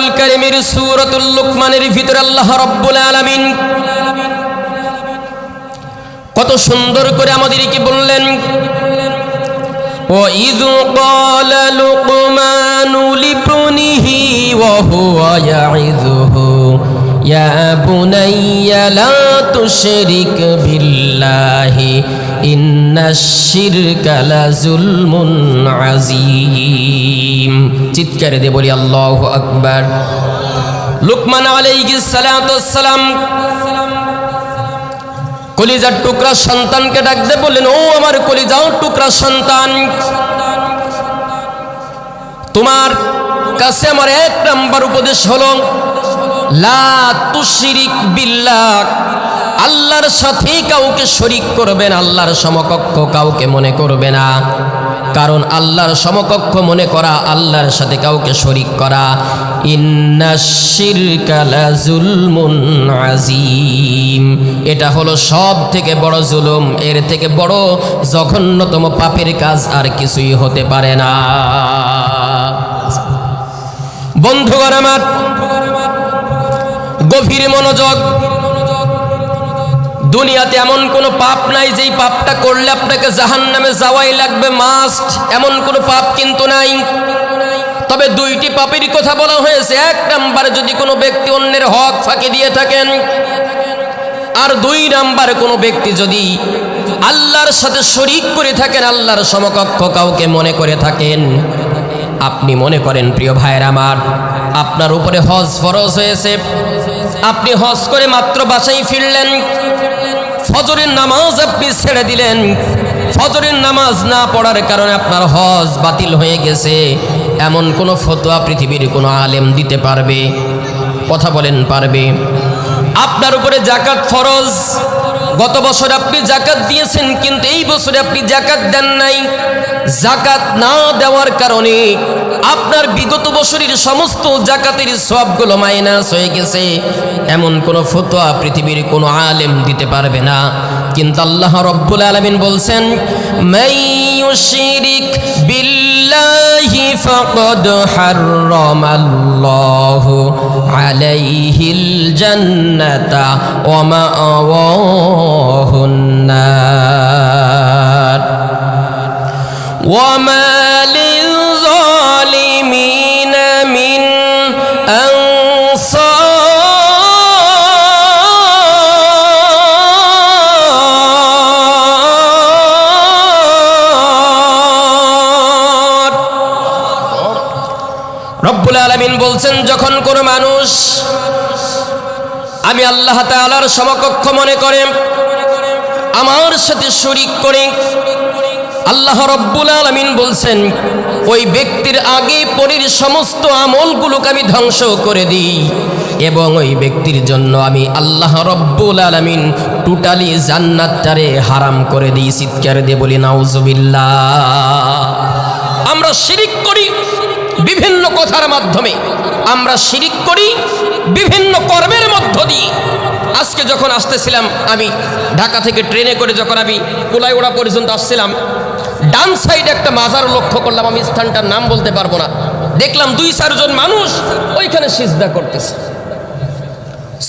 কোরআনুল কারিমের সূরাতুল লুকমানের ভিতরে আল্লাহ রাব্বুল আলামিন কত সুন্দর করে আমাদেরকে বললেন وإذ قال لقمان لابنه وهو يعظه يا بني لا تشرك بالله চিৎকারে দে বলি, আল্লাহ আকবার। লুকমান আলাইসালাম কলিজার টুকরা সন্তানকে ডাকতে বললেন, ও আমার কলিজাও টুকরা সন্তান, তোমার কাছে আমার এক নাম্বার উপদেশ হল, লা তুশরিক বিল্লাহ আল্লাহর সাথে কাউকে শরিক করবে না আল্লাহর সমকক্ষ কাউকে মনে করবে না। কারণ আল্লাহর সমকক্ষ মনে করা, আল্লাহর সাথে কাউকে শরিক করা। এটা হলো সব থেকে বড় জুলুম। এর থেকে বড় জঘন্যতম পাপের কাজ আর কিছুই হতে পারে না। বন্ধুগণ আমার, গভীর মনোযোগ দুনিয়াতে এমন কোনো পাপ নাই যেই পাপটা করলে আপনাকে জাহান নামে যাওয়াই লাগবে মাস্ট এমন কোনো পাপ কিন্তু নাই। তবে দুইটি পাপেরই কথা বলা হয়েছে। এক নাম্বারে যদি কোনো ব্যক্তি অন্যের হক ফাঁকি দিয়ে থাকেন, আর দুই নাম্বারে কোনো ব্যক্তি যদি আল্লাহর সাথে শরিক করে থাকেন, আল্লাহর সমকক্ষ কাউকে মনে করে থাকেন, আপনি মনে করেন, প্রিয় ভাইয়ের আমার, আপনার উপরে হজ ফরজ হয়েছে। আপনি হজ করে মাত্র বাসায় ফিরলেন ফজরের নামাজ আপনি ছেড়ে দিলেন। ফজরের নামাজ না পড়ার কারণে আপনার হজ বাতিল হয়ে গেছে। এমন কোনো ফতোয়া পৃথিবীর কোনো আলেম দিতে পারবে? কথা বলেন, পারবে? আপনার উপরে জাকাত ফরজ। গত বছর আপনি জাকাত দিয়েছেন, কিন্তু এই বছরে আপনি জাকাত দেন নাই। জাকাত না দেওয়ার কারণে আপনার বিগত বছরের সমস্ত জাকাতের সবগুলো মাইনাস হয়ে গেছে। এমন কোনো ফতোয়া পৃথিবীর কোনো আলেম দিতে পারবে না। কিন্তু আল্লাহ রব্বুল আলমিন বলছেন, মাইয়ুশরিক الله فقد حرم الله عليه الجنة ومأواه النار. وما لي রব্বুল আলমিন বলছেন, যখন কোনো মানুষ আমি আল্লাহ তাআলার সমকক্ষ মনে করে, আমার সাথে শরিক করে, আল্লাহ রব্বুল আলমিন বলছেন, ওই ব্যক্তির আগে পরের সমস্ত আমলগুলোকে আমি ধ্বংস করে দিই এবং ওই ব্যক্তির জন্য আমি আল্লাহ রব্বুল আলমিন টোটালি জান্নাতটারে হারাম করে দিই। চিৎকার দিয়ে বলি, নাউজুবিল্লাহ। আমরা শিরিক বিভিন্ন কথার মাধ্যমে আমরা শিরিক করি, বিভিন্ন কর্মের মধ্য দিয়ে। আজকে যখন আসতেছিলাম আমি ঢাকা থেকে ট্রেনে করে যখন আমি কুলাইওড়া পর্যন্ত আসছিলাম, ডান সাইডে একটা মাজার লক্ষ্য করলাম, আমি স্থানটার নাম বলতে পারব না। দেখলাম দুই চারজন মানুষ ওইখানে সিজদা করতেছে।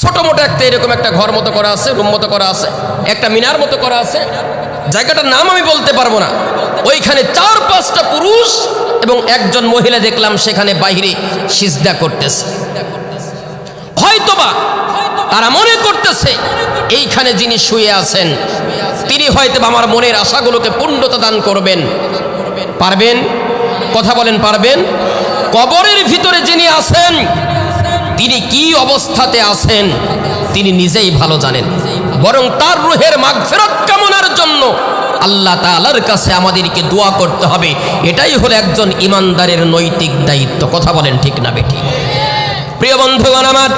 ছোট মোটো একটা এরকম একটা ঘর মতো করা আছে, রুম মতো করা আছে, একটা মিনার মতো করা আছে। জায়গাটার নাম আমি বলতে পারব না। ওইখানে চার, পাঁচটা পুরুষ এবং একজন মহিলা দেখলাম সেখানে বাইরে সিজদা করতেছে। হয়তোবা তারা মনে করতেছে, এইখানে যিনি শুয়ে আছেন, তিনি হয়তো আমার মনের আশাগুলোকে পূর্ণতা দান করবেন। পারবেন? কথা বলেন, পারবেন? কবরের ভিতরে যিনি আছেন, তিনি কি অবস্থাতে আছেন, তিনি নিজেই ভালো জানেন। বরং তার রুহের মাগফিরাত কামনার জন্য আল্লাহ তাআলার কাছে আমাদেরকে দোয়া করতে হবে। এটাই হলো একজন ইমানদারের নৈতিক দায়িত্ব। কথা বলেন ঠিক না বেটি প্রিয় বন্ধুগণ আমার,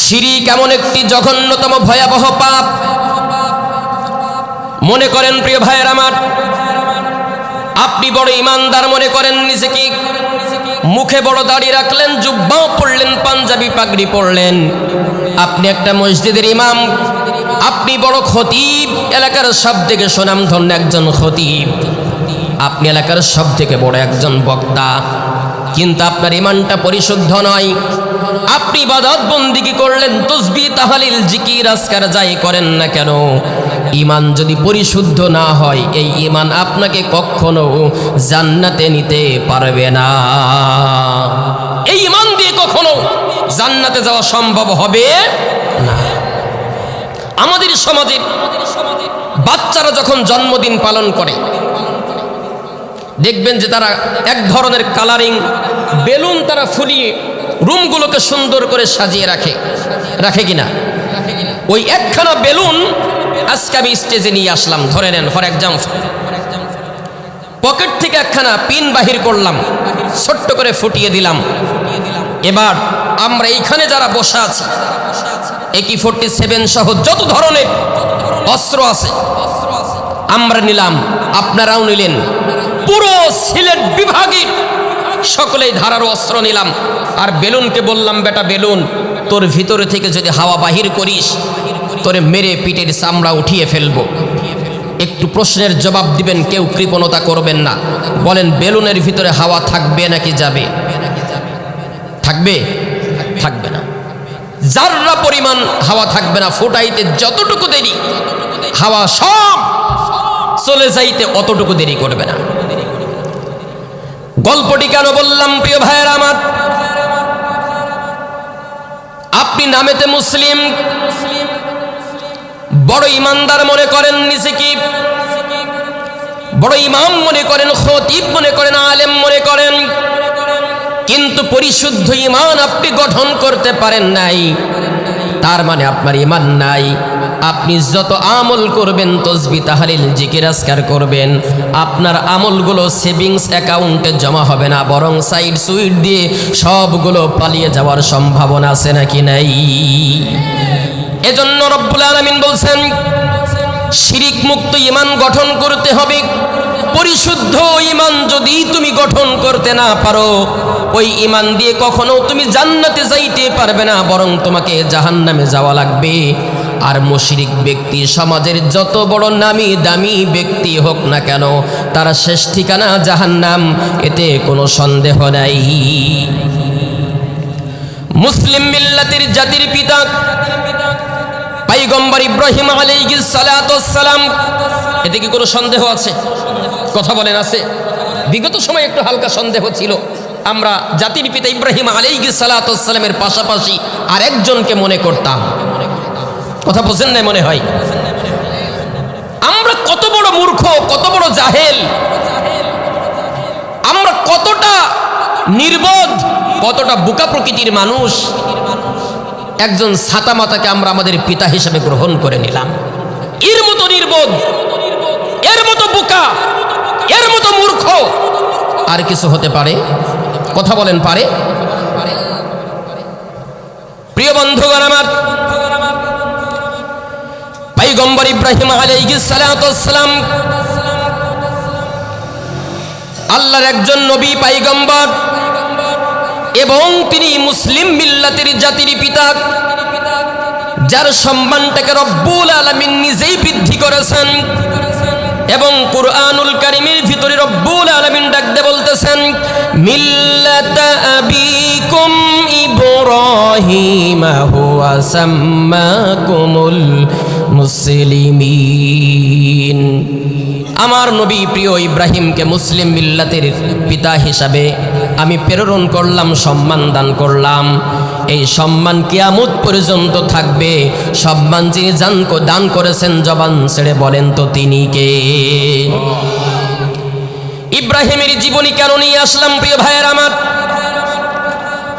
শিরিক কেমন একটি জঘন্যতম ভয়াবহ পাপ। মনে করেন প্রিয় ভাইয়ের আমার, আপনি বড় ইমানদার মনে করেন নিজেকে। মুখে বড় দাড়ি রাখলেন, জুব্বাও পড়লেন, পাঞ্জাবি পাগড়ি পড়লেন আপনি একটা মসজিদের ইমাম, আপনি বড় খতিব, এলাকার সব থেকে সুনামধন্য একজন খতিব। আপনি এলাকার সব থেকে বড় একজন বক্তা। কিন্তু আপনার ইমানটা পরিশুদ্ধ নয়। আপনি বাদাত বন্দিকে করলেন? তসবি তাহালিল জিকির আজকার যাই করেন না কেন? ইমান যদি পরিশুদ্ধ না হয়, এই ইমান আপনাকে কখনো জান্নাতে নিতে পারবে না। এই ইমান দিয়ে কখনো জান্নাতে যাওয়া সম্ভব হবে না। আমাদের সমাজে বাচ্চারা যখন জন্মদিন পালন করে, দেখবেন যে তারা এক ধরনের কালারিং বেলুন তারা ফুলিয়ে রুমগুলোকে সুন্দর করে সাজিয়ে রাখে। রাখে কিনা? ওই একখানা বেলুন আজকে আমি স্টেজে নিয়ে আসলাম, ধরে নেন ফর এক্সাম্পল পকেট থেকে একখানা পিন বাহির করলাম, ছোট্ট করে ফুটিয়ে দিলাম। এবার আমরা এইখানে যারা বসা আছি একি ফোরটি সেভেন সহ যত ধরনের অস্ত্র আছে, আমরা নিলাম, আপনারাও নিলেন। পুরো সিলেট বিভাগে সকলেই ধারার অস্ত্র নিলাম। আর বেলুনকে বললাম, বেটা বেলুন, তোর ভিতরে থেকে যদি হাওয়া বাহির করিস, তোরে মেরে পিঠের চামড়া উঠিয়ে ফেলব। একটু প্রশ্নের জবাব দিবেন, কেউ কৃপণতা করবেন না। বলেন, বেলুনের ভিতরে হাওয়া থাকবে নাকি যাবে? থাকবে? যাররা পরিমাণ হাওয়া থাকবে না, ফোটাইতে যতটুকু দেরি, হাওয়া সব চলে যাইতে অতটুকু দেরি করবে না। গল্পটি কেন বললাম, প্রিয় ভাইয়ের আমার? আপনি নামেতে মুসলিম, বড় ইমানদার মনে করেন নিজেকে, বড় ইমাম মনে করেন, খতিব মনে করেন, আলেম মনে করেন কিন্তু পরিশুদ্ধ ইমান আপনি গঠন করতে পারেন নাই। তার মানে আপনার ইমান নাই। আপনি যত আমল করবেন, তসবি তাহারিল জিকির, আজকার করবেন, আপনার আমলগুলো সেভিংস অ্যাকাউন্টে জমা হবে না, বরং সাইড সুইট দিয়ে সবগুলো পালিয়ে যাওয়ার সম্ভাবনা আছে নাকি নাই? এজন্য রব্বুল আলমিন বলছেন, শিরিক মুক্ত ইমান গঠন করতে হবে। যদি তুমি গঠন করতে না পারো, ওই ইমান দিয়ে কখনো তুমি জান্নাতে যাইতে পারবে না, বরং তোমাকে জাহান্নামে যাওয়া লাগবে। আর মুশরিক ব্যক্তি সমাজের যত বড় নামি দামি ব্যক্তি হোক না কেন, তার শেষ ঠিকানা জাহান্নাম, এতে কোনো সন্দেহ নাই। মুসলিম মিল্লাতের জাতির পিতা পাইগম্বর ইব্রাহিম আলাইহিস সালাম, এতে কি কোনো সন্দেহ আছে? কথা বলেন, আছে? বিগত সময় একটু হালকা সন্দেহ ছিল। আমরা জাতির পিতা ইব্রাহিম আলাইহিস সালামের পাশাপাশি আরেকজনকে মনে করতাম। কথা বোঝেন নাই মনে হয়? আমরা কত বড় মূর্খ, কত বড় জাহেল। আমরা কতটা নির্বোধ, কতটা বুকা প্রকৃতির মানুষ। একজন ছাতা মাতাকে আমরা আমাদের পিতা হিসেবে গ্রহণ করে নিলাম। এর মতো নির্বোধ, এর মতো বোকা, এর মতো মূর্খ। আর কিছু হতে পারে? কথা বলেন, পারে? প্রিয় বন্ধুগণ আমার পাইগম্বর ইব্রাহিম আলাইহিস সালাম, আল্লাহর একজন নবী পাইগম্বর এবং তিনি মুসলিম মিল্লাতের জাতির পিতা, যার সম্মানটাকে রব্বুল আলমিন নিজেই বৃদ্ধি করেছেন এবং কুরআনুল কারিমের ভিতরে রব্বুল আলমিন ডাকতে আবিকুম ইব্রাহিম, হুয়া সাম্মাকুমুল মুসলিমিন। আমার নবী প্রিয় ইব্রাহিমকে মুসলিম মিল্লাতের পিতা হিসাবে আমি প্রেরণ করলাম, সম্মান দান করলাম। এই সম্মান কিয়ামত পর্যন্ত থাকবে। সম্মান যিনি দান করেছেন, জবান ছেড়ে বলেন তো তিনি কে? ইব্রাহিমের জীবনী কেন নিয়ে আসলাম, প্রিয় ভাইয়ের আমার?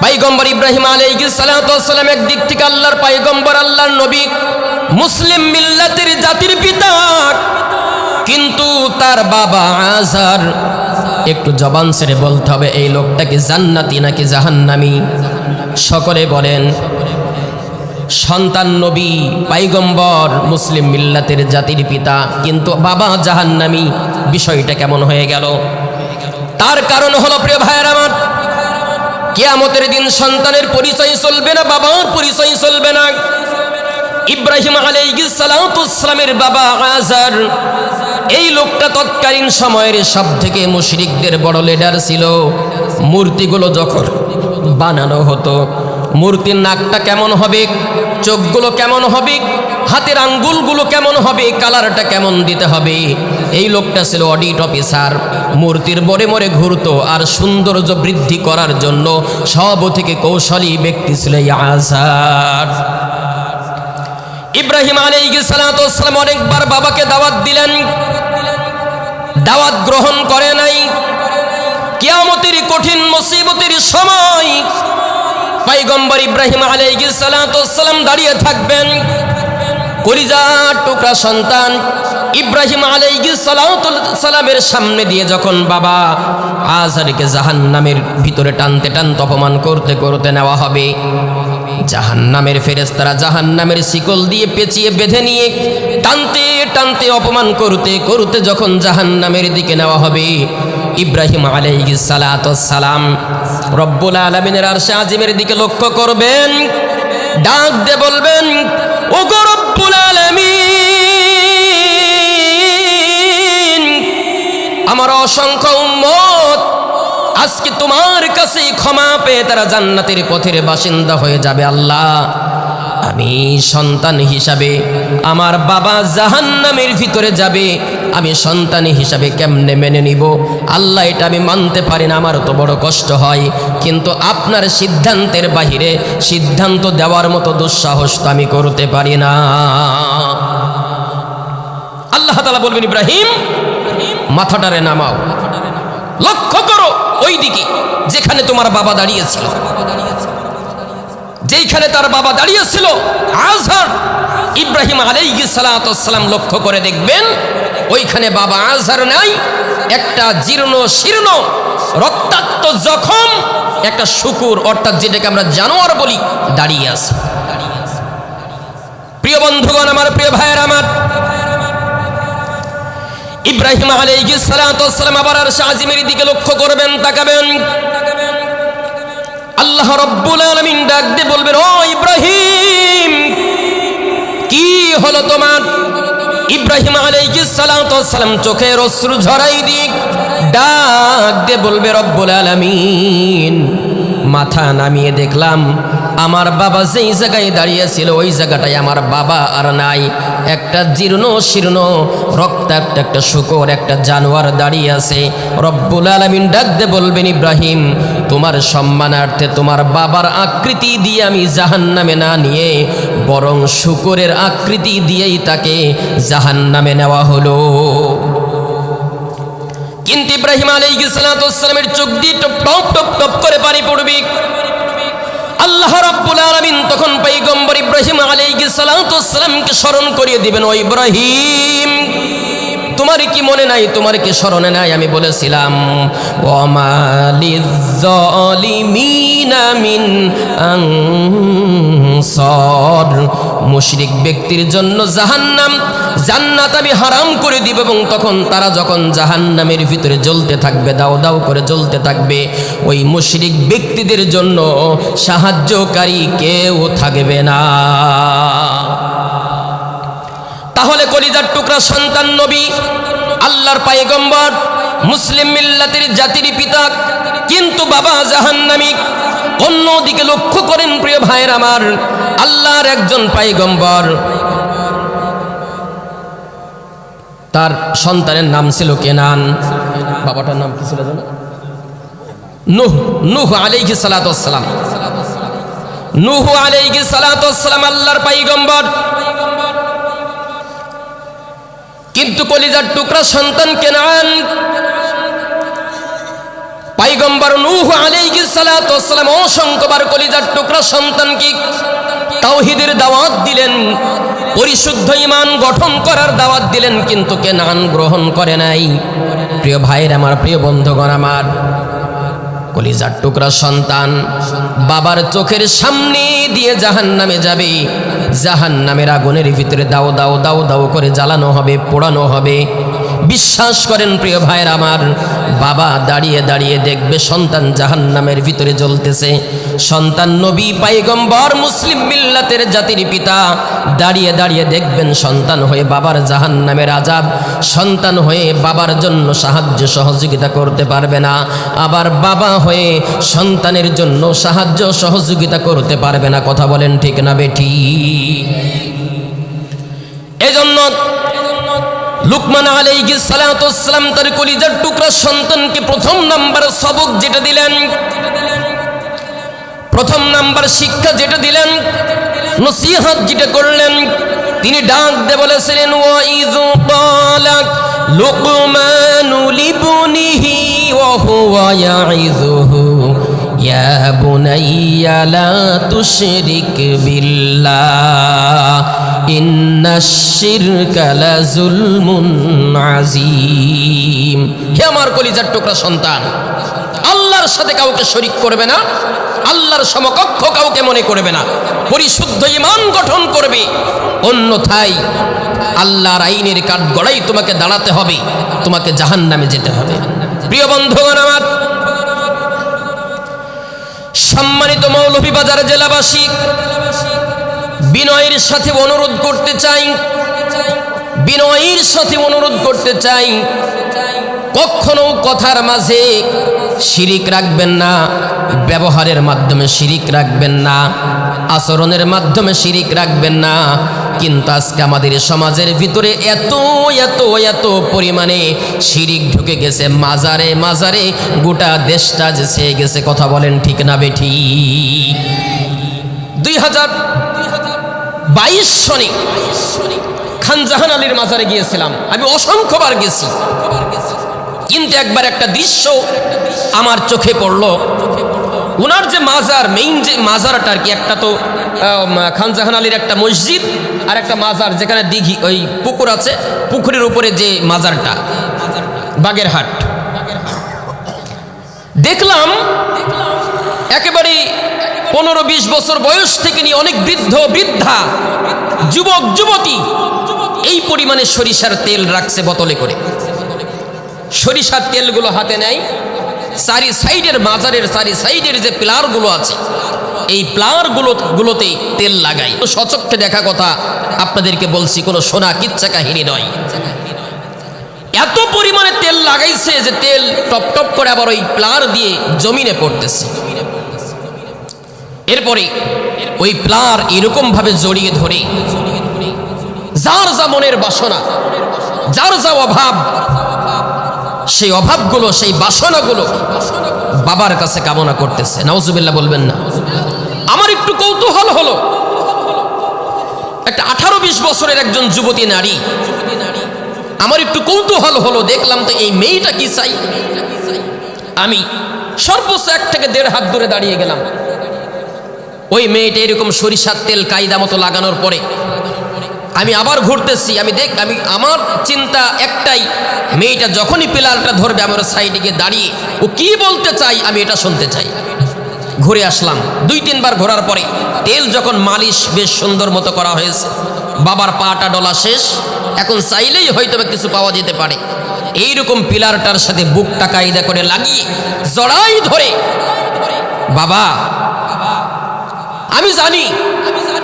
পাইগম্বর ইব্রাহিম আলাইহিস সালাম একদিক থেকে আল্লাহর পাইগম্বর, আল্লাহর নবী, মুসলিম মিল্লাতের জাতির পিতা। কিন্তু তার বাবা আজার, একটু জবান ছেড়ে বলতে হবে, এই লোকটাকে জান্নাতি নাকি জাহান্নামি? সকলে বলেন সন্তান নবী, পাইগম্বর, মুসলিম মিল্লাতের জাতির পিতা, কিন্তু বাবা জাহান্নামি, বিষয়টা কেমন হয়ে গেল? তার কারণ হলো, প্রিয় ভাইয়ের আমার, কেয়ামতের দিন সন্তানের পরিচয় চলবে না, বাবার পরিচয় চলবে না। ইব্রাহিম আলাইসালামের বাবা আজার এই লোকটা তৎকালীন সময়ের সব থেকে মুশরিকদের বড় লিডার ছিল। মূর্তিগুলো যখন বানানো হতো মূর্তির নাকটা কেমন হবে? চোখগুলো কেমন হবে? হাতের আঙ্গুলগুলো কেমন হবে? কালারটা কেমন দিতে হবে? এই লোকটা ছিল অডিট অফিসার মূর্তির মরে মরে ঘুরতো আর সৌন্দর্য বৃদ্ধি করার জন্য সব থেকে কৌশলী ব্যক্তি ছিল আজার ইব্রাহিম আলাইসালাম অনেকবার বাবাকে দাওয়াত দিলেন। দাওয়াত গ্রহণ করে নাই। কিয়ামতের কঠিন মুসিবতের সময় পাইগম্বর ইব্রাহিম আলাইসালাম দাঁড়িয়ে থাকবেন। কলিজার টুকরা সন্তান ইব্রাহিম সালামের সামনে দিয়ে যখন বাবা আজহারকে জাহান নামের ভিতরে টানতে টানতে অপমান করতে করতে নেওয়া হবে জাহান নামের ফেরেস্তারা জাহান নামের শিকল দিয়ে পেঁচিয়ে বেঁধে নিয়ে টানতে টানতে অপমান করতে করতে যখন জাহান নামের দিকে নেওয়া হবে ইব্রাহিম সালাম রব্বুল আলমিনের আর আজিমের দিকে লক্ষ্য করবেন, ডাক দিয়ে বলবেন ও রব্বুল আলামিন, আমার অসংখ্য উম্মত, আজকে তোমার কাছে ক্ষমা পেয়ে তারা জান্নাতের পথের বাসিন্দা হয়ে যাবে আল্লাহ। আমি সন্তান হিসাবে আমার বাবা জাহান্নামের ভিতরে যাবে, আমি সন্তান হিসাবে কেমনে মেনে নিব? আল্লাহ এটা আমি মানতে পারি না আমার তো বড় কষ্ট হয়। কিন্তু আপনার সিদ্ধান্তের বাহিরে সিদ্ধান্ত দেওয়ার মতো দুঃসাহস তো আমি করতে পারি না। আল্লাহ তালা বলবেন, ইব্রাহিম, মাথাটারে নামাও। লক্ষ্য করো ওই দিকে যেখানে তোমার বাবা দাঁড়িয়েছিল যেইখানে তার বাবা দাঁড়িয়েছিল, আজহার ইব্রাহিম আলাইহি সালাম লক্ষ্য করে দেখবেন, ওইখানে বাবা আজহার নাই, একটা জীর্ণ শীর্ণ রক্তাক্ত জখম, একটা শুকুর, অর্থাৎ যেটাকে আমরা জানোয়ার বলি, দাঁড়িয়ে আছে। প্রিয় বন্ধুগণ, আমার প্রিয় ভাইয়ের, আমার ইব্রাহিম আলাইহিস সালাম আবার আর শাহিমের দিকে লক্ষ্য করবেন, তাকাবেন। আল্লাহ রব্বুল আলমিন ডাক দিয়ে বলবেন ও ইব্রাহিম, কি হলো তোমার? ইব্রাহিম সালাম চোখের অশ্রু ঝরাই দিক, ডাক দিয়ে বলবে, রব্বুল আলামিন মাথা নামিয়ে দেখলাম, আমার বাবা যেই জায়গায় দাঁড়িয়েছিল, ওই জায়গাটায় আমার বাবা আর নাই। একটা জীর্ণ শীর্ণ রক্তাক্ত একটা শুকর একটা জানোয়ার দাঁড়িয়ে আছে। রব্বুল আলমিন ডাকতে বলবেন, ইব্রাহিম, তোমার সম্মানার্থে তোমার বাবার আকৃতি দিয়ে আমি জাহান নামে না নিয়ে, বরং শুকরের আকৃতি দিয়েই তাকে জাহান নামে নেওয়া হলো। কিন্তু ইব্রাহিম আলাইসালামের চোখ দিয়ে টপ টপ টপ টপ করে পানি পড়বে। আল্লাহ রাব্বুল আলামিন তখন পয়গম্বর ইব্রাহিম আলাইহিস সালামকে স্মরণ করিয়ে দিবেন, ও ইব্রাহিম, তোমার কি মনে নাই? তোমার কি স্মরণে নাই? আমি বলেছিলাম মুশরিক ব্যক্তির জন্য জাহান্নাম জান্নাত আমি হারাম করে দিব এবং তখন তারা যখন জাহান্নামের ভিতরে জ্বলতে থাকবে, দাও দাও করে জ্বলতে থাকবে, ওই মুশরিক ব্যক্তিদের জন্য সাহায্যকারী কেউ থাকবে না। তাহলে কলিজার টুকরা সন্তান নবী, আল্লাহর পায়গম্বর, মুসলিম মিল্লাতের জাতির পিতা, কিন্তু বাবা জাহান্নামী, অন্যদিকে লক্ষ্য করেন প্রিয় ভাইয়ের আমার, আল্লাহর একজন পাইগম্বর তার সন্তানের নাম ছিল কেনান। বাবাটার নাম কি ছিল জানো? নুহ নুহ আলাইহি সালাতাম নুহ আলাইহি সালাতাম আল্লাহর পাইগম্বর কিন্তু কলিজার টুকরা সন্তান কেনান। পাইগম্বর নূহ আলাইহি সালাতাম অসংখ্যবার কলিজার টুকরা সন্তানকে তাওহিদের দাওয়াত দিলেন, পরিশুদ্ধ ইমান গঠন করার দাওয়াত দিলেন, কিন্তু কে কেনান গ্রহণ করে নাই। প্রিয় ভাইয়ের, আমার প্রিয় বন্ধুগণ আমার, কলিজার টুকরা সন্তান, বাবার চোখের সামনে দিয়ে জাহান নামে যাবে। জাহান নামের আগুনের ভিতরে দাও দাও দাও দাও করে জ্বালানো হবে, পোড়ানো হবে। বিশ্বাস করেন প্রিয় ভাইয়ের আমার। বাবা দাঁড়িয়ে দাঁড়িয়ে দেখবে সন্তান জাহান্নামের ভিতরে জ্বলতেছে। সন্তান নবী, পাইগম্বর, মুসলিম মিল্লাতের জাতির পিতা। দাঁড়িয়ে দাঁড়িয়ে দেখবেন সন্তান হয়ে বাবার জাহান্নামের আজাব সন্তান হয়ে বাবার জন্য সাহায্য সহযোগিতা করতে পারবে না। আবার বাবা হয়ে সন্তানের জন্য সাহায্য সহযোগিতা করতে পারবে না। কথা বলেন ঠিক না বেঠি? এজন্য লুকমান আলাইহিস সালাম তার কলিজার টুকরা সন্তানকে প্রথম নাম্বার সবক যেটা দিলেন, প্রথম নাম্বার শিক্ষা যেটা দিলেন, নসিহাত যেটা করলেন, তিনি ডাক দিয়ে বলেছিলেন, ওয়াইযু ক্বালা লুকমানু লিবনিহি ওয়া হুয়া ইয়াইযুহু ইয়া বুনাইয়া লা তুশরিক বিল্লাহ। হে আমার কলিজার টুকরা সন্তান, আল্লাহর সাথে কাউকে শরিক করবে না, আল্লাহর সমকক্ষ কাউকে মনে করবে না, পরিশুদ্ধ ইমান গঠন করবে। অন্যথায় আল্লাহর আইনের কাঠ গড়াই তোমাকে দাঁড়াতে হবে, তোমাকে জাহান নামে যেতে হবে। প্রিয় বন্ধুগণ আমার, সম্মানিত মৌলভীবাজার জেলাবাসী বিনয়ের সাথে অনুরোধ করতে চাই। বিনয়ের সাথে অনুরোধ করতে চাই। কখনো কথার মাঝে শিরিক রাখবেন না, ব্যবহারের মাধ্যমে শিরিক রাখবেন না, আচরণের মাধ্যমে শিরিক রাখবেন না। কিন্তু আজকে আমাদের সমাজের ভিতরে এত এত এত পরিমাণে শিরিক ঢুকে গেছে, মাজারে মাজারে গোটা দেশটা যে গেছে, কথা বলেন ঠিক না বেঠি দুই হাজার বাইশ সনে খান জাহান আলীর মাজারে গিয়েছিলাম। আমি অসংখ্যবার গেছি। কিন্তু একবার একটা দৃশ্য আমার চোখে পড়ল। ওনার যে মাজার মেইন যে মাজারটা আর কি, একটা তো খান জাহান আলীর একটা মসজিদ আর একটা মাজার যেখানে দিঘি, ওই পুকুর আছে। পুকুরের উপরে যে মাজারটা, বাগেরহাট। দেখলাম একেবারে পনেরো বিশ বছর বয়স থেকে নিয়ে অনেক বৃদ্ধ, বৃদ্ধা, যুবক, যুবতী, এই পরিমাণে সরিষার তেল রাখছে বোতলে করে। সরিষার তেলগুলো হাতে নেয়। চারি সাইডের মাজারের, চারি সাইডের যে প্লারগুলো আছে, এই প্লারগুলো, গুলোতে তেল লাগাই সচক্ষে দেখা কথা আপনাদেরকে বলছি, কোনো সোনা কিচ্ছা কাহিনী নয়। এত পরিমাণে তেল লাগাইছে যে তেল টপ টপ করে আবার ওই প্লার দিয়ে জমিনে পড়তেছে। এরপরে ওই প্লার এরকম ভাবে জড়িয়ে ধরে। যার যা মনের বাসনা, যার যা অভাব, সেই অভাবগুলো, সেই বাসনাগুলো বাবার কাছে কামনা করতেছে। নাউজুবিল্লাহ বলবেন না। আমার একটু কৌতূহল হলো। একটা আঠারো বিশ বছরের একজন যুবতী নারী, আমার একটু কৌতূহল হলো। দেখলাম তো এই মেয়েটা কি চাই? আমি সর্বোচ্চ এক থেকে দেড় হাত দূরে দাঁড়িয়ে গেলাম। ওই মেয়েটা এরকম সরিষার তেল, কায়দা মতো লাগানোর পরে আমি আবার ঘুরতেছি, আমি দেখ, আমি, আমার চিন্তা একটাই, মেয়েটা যখনই পিলারটা ধরবে আমার সাইডে গিয়ে দাঁড়িয়ে, ও কি বলতে চাই আমি এটা শুনতে চাই। ঘুরে আসলাম, দুই, তিনবার ঘোরার পরে তেল যখন মালিশ বেশ সুন্দর মতো করা হয়েছে, বাবার পাটা ডলা শেষ, এখন চাইলেই হয়তো কিছু পাওয়া যেতে পারে। এইরকম পিলারটার সাথে বুকটা কায়দা করে লাগিয়ে, জড়াই ধরে, বাবা আমি জানি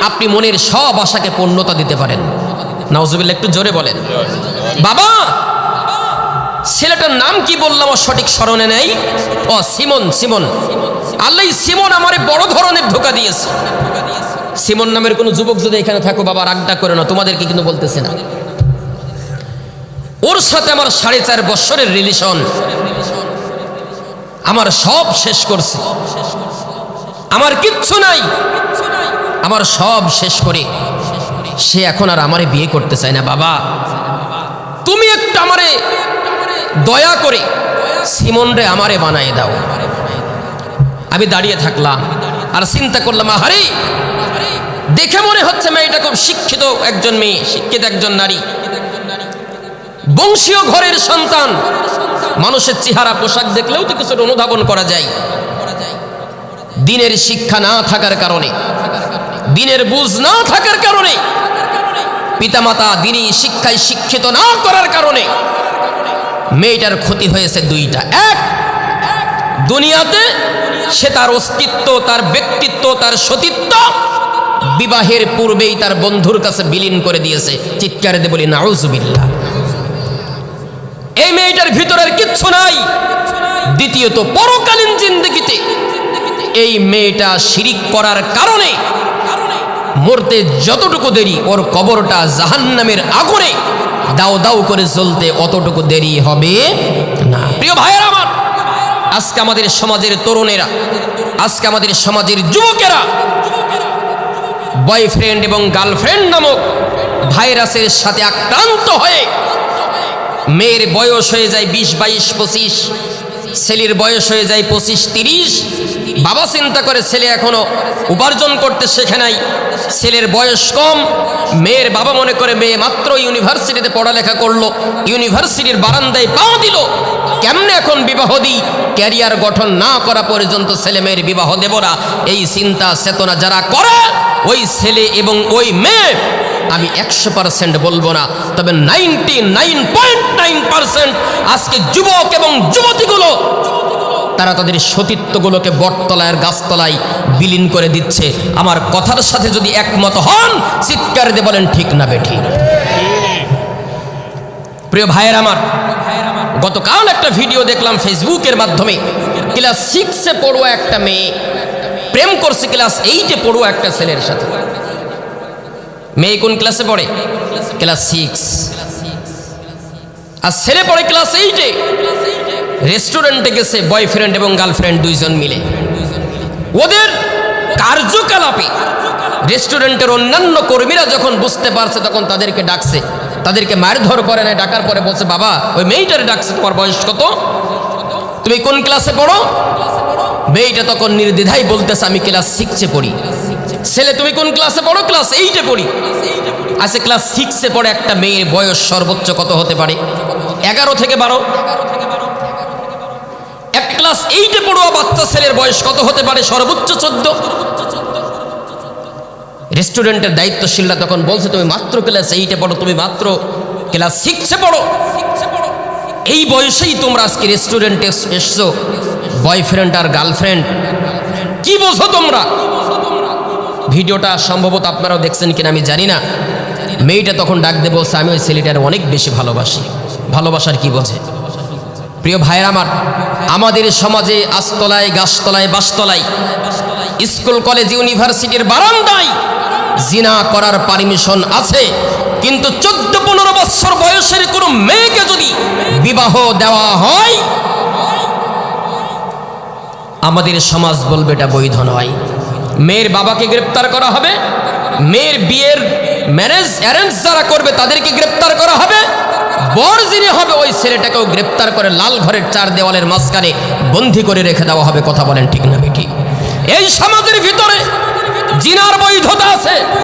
আপনি মনের সব আশাকে পূর্ণতা দিতে পারেন। নাউজুবিল্লাহ, একটু জোরে বলেন। বাবা, ছেলেটার নাম কি বললাম সঠিক স্মরণে নেই? ও, সিমন সিমন। আল্লাহ সিমন আমারে বড় ধরনের ধোকা দিয়েছে। সিমন নামের কোনো যুবক যদি এখানে থাকো, বাবা, রাগটা করে না তোমাদেরকে কিন্তু বলতেছে না। ওর সাথে আমার সাড়ে চার বছরের রিলেশন আমার সব শেষ করছে। আমার কিচ্ছু নাই। আমার সব শেষ করে সে এখন আর আমারে বিয়ে করতে চায় না, বাবা। তুমি একটু আমারে দয়া করে সিমন রে আমারে বানায় দাও। আমি দাঁড়িয়ে থাকলাম আর চিন্তা করলাম, আহারে, দেখে মনে হচ্ছে মেয়েটা খুব শিক্ষিত একজন মেয়ে, শিক্ষিত একজন নারী। বংশীয় ঘরের সন্তান। মানুষের চেহারা, পোশাক দেখলেও তো কিছুটা অনুধাবন করা যায়। দিনের শিক্ষা না থাকার কারণে, দিনের বুঝ না থাকার কারণে, পিতামাতা দিনই শিক্ষায় শিক্ষিত না করার কারণে মেয়েটার ক্ষতি হয়েছে দুইটা। এক, দুনিয়াতে সে তার অস্তিত্ব, তার ব্যক্তিত্ব, তার সতীত্ব বিবাহের পূর্বেই তার বন্ধুর কাছে বিলীন করে দিয়েছে। চিৎকারে দে বলি নাউজুবিল্লাহ এই মেয়েটার ভিতরের কিচ্ছু নাই। দ্বিতীয়ত, পরকালীন জিন্দগিতে এই মেয়েটা শিরিক করার কারণে মরতে যতটুকু দেরি, ওর কবরটা জাহান্নামের আগুনে দাও দাও করে চলতে অতটুকু দেরি হবে না। প্রিয় ভাইয়ের আমার, আজকে আমাদের সমাজের তরুণেরা, আজকে আমাদের সমাজের যুবকেরা, বয়ফ্রেন্ড এবং গার্লফ্রেন্ড নামক ভাইরাসের সাথে আক্রান্ত হয়ে, মেয়ের বয়স হয়ে যায় বিশ, বাইশ, পঁচিশ ছেলের বয়স হয়ে যায় পঁচিশ তিরিশ। বাবা চিন্তা করে, ছেলে এখনও উপার্জন করতে শেখে নাই। ছেলের বয়স কম। মেয়ের বাবা মনে করে, মেয়ে মাত্র ইউনিভার্সিটিতে পড়ালেখা করল, ইউনিভার্সিটির বারান্দায় পাও দিল। কেমনে এখন বিবাহ দিই? ক্যারিয়ার গঠন না করা পর্যন্ত ছেলে মেয়ের বিবাহ দেব না। এই চিন্তা চেতনা যারা করে, ওই ছেলে এবং ওই মেয়ে, আমি একশো পার্সেন্ট বলব না, তবে ninety nine point nine percent আজকে যুবক এবং যুবতীগুলো, তারা তাদের সতীত্বগুলোকে বটতলায়ের গাছতলায় বিলীন করে দিচ্ছে। আমার কথার সাথে যদি একমত হন, চিৎকার দিয়ে বলেন, ঠিক না বেঠি। প্রিয় ভাইয়ের আমার, গতকাল একটা ভিডিও দেখলাম ফেসবুকের মাধ্যমে। ক্লাস সিক্সে পড়ুয়া একটা মেয়ে, প্রেম করছে ক্লাস এইটে পড়ুয়া একটা ছেলের সাথে। মেয়ে কোন ক্লাসে পড়ে? ক্লাস সিক্স আর ছেলে পড়ে ক্লাস এইটে রেস্টুরেন্টে গেছে বয়ফ্রেন্ড এবং গার্লফ্রেন্ড দুইজন মিলে। ওদের কার্যকলাপে রেস্টুরেন্টের অন্যান্য কর্মীরা যখন বুঝতে পারছে, তখন তাদেরকে ডাকছে। তাদেরকে মারধর করে না ডাকার পরে বলছে, বাবা, ওই মেয়েটারে ডাকছে, তোমার বয়স কত? তুমি কোন ক্লাসে পড়ো? মেয়েটা তখন নির্দ্বিধাই বলতেছে, আমি ক্লাস সিক্সে পড়ি। ছেলে, তুমি কোন ক্লাসে পড়ো? ক্লাস এইটে পড়ি। আচ্ছা ক্লাস সিক্সে পড়ে একটা মেয়ের বয়স সর্বোচ্চ কত হতে পারে? এগারো থেকে বারো। এক ক্লাস এইটে পড়ুয়া বাচ্চা ছেলের বয়স কত হতে পারে? সর্বোচ্চ চোদ্দ। রেস্টুরেন্টের দায়িত্বশীলরা তখন বলছে, তুমি মাত্র ক্লাস এইটে পড়ো, তুমি মাত্র ক্লাস সিক্সে পড়ো। এই বয়সেই তোমরা আজকে রেস্টুরেন্টে এসছো। বয়ফ্রেন্ড আর গার্লফ্রেন্ড কি বোঝো তোমরা? ভিডিওটা সম্ভবত আপনারাও দেখছেন কিনা আমি জানি না। মেয়েটা তখন ডাক দেবো আমি ওই ছেলেটার অনেক বেশি ভালোবাসি। ভালোবাসার কি বোঝে প্রিয় ভাইয়ের আমার, আমাদের সমাজে আস্তলায়, গাছতলায়, বাসতলায়, স্কুল, কলেজ, ইউনিভার্সিটির বারান্দায় জিনা করার পারমিশন আছে। কিন্তু চোদ্দ পনেরো বছর বয়সের কোনো মেয়েকে যদি বিবাহ দেওয়া হয়, আমাদের সমাজ বলবে এটা বৈধ নয়। মেয়ের বাবাকে গ্রেপ্তার করা হবে, মেয়ের বিয়ের ম্যারেজ অ্যারেঞ্জ যারা করবে তাদেরকে গ্রেপ্তার করা হবে বর যিনি হবে ওই ছেলেটাকেও গ্রেপ্তার করে লাল ঘরের চার দেওয়ালের মাঝখানে বন্দি করে রেখে দেওয়া হবে, কথা বলেন ঠিক না বেটি এই সমাজের ভিতরে জিনার বৈধতা আছে।